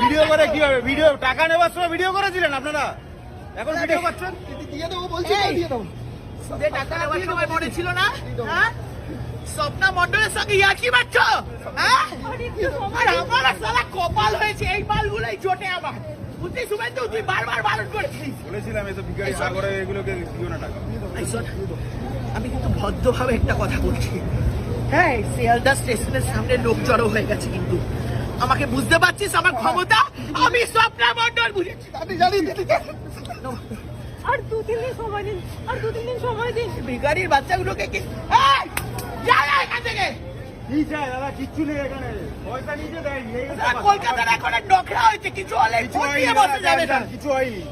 Video করে কি হবে ভিডিও টাকা নেওয়ার সময় ভিডিও করেছিলেন আপনারা? এখন ভিডিও করছেন? দিয়ে দেবো বলছি দিয়ে দেবো। টাকা নেওয়ার সময় মনে ছিল না? হ্যাঁ? স্বপ্না মন্ডলের সঙ্গে ইয়ার্কি মারছ হ্যাঁ? আর আমার সালা কপাল হয়েছে এই মালগুলোই জোটে আমার। বুঝলি শুভেন্দু তুই বারবার বারণ করেছিস। বলেছিলাম এসব ভিখারি সাগরে এগুলোকে দিও না টাকা। আমি কিন্তু ভদ্রভাবে একটা কথা বলছি। হ্যাঁ শিয়ালদা স্টেশনের সামনে লোক জড়ো হয়ে গেছে কিন্তু। আমাকে বুঝতে পারছিস আমার ক্ষমতা? আমি স্বপ্না মন্ডল বুঝেছি। আমি জানি আর দু তিন দিন সময় দিন আর দু তিন দিন সময় দিন। ভিখারির বাচ্চাগুলোকে কি এই, যা যা এখান থেকে। কি চাই দাদা কিচ্ছু নেই এখানে। পয়সা নিজে দেয়নি এই হচ্ছে আর কথা। কলকাতার এখন আর হয়েছে কিছু হলে কিছু ফোন হয়নি দিয়ে দাদা, বসে যাবে যান, না যান, কিছু হয়নি।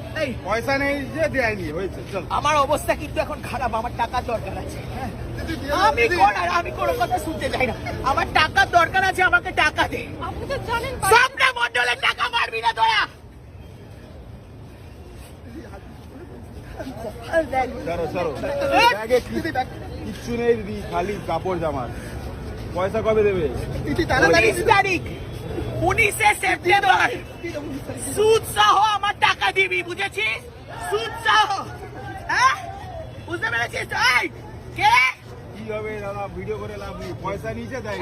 পয়সা নেই যে দেয়নি হয়েছে চল। আমার অবস্থা কিন্তু এখন খারাপ আমার টাকার দরকার আছে। হ্যাঁ। আমি কোন আর আমি কোনো কথা শুনতে চাই না। আমার টাকার দরকার আছে আমাকে টাকা দে। আপনি তো জানেন সামনে মন্ডলের টাকা মারবি না দয়া সরো সরো এই! ব্যাগে কি- কিচ্ছু নেই দিদি খালি কাপড় জামার পয়সা কবে দেবে উনিশ তারিখ উনিশে সেপ্টেম্বর সুদ সহ আমার টাকা দিবি বুঝেছিস সুদ সহ হ্যাঁ বুঝতে পেরেছিস এই কে কি হবে দাদা ভিডিও করে লাভ নেই পয়সা নিচে এই।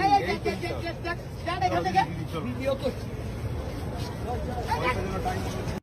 ভিডিও করছি টাইম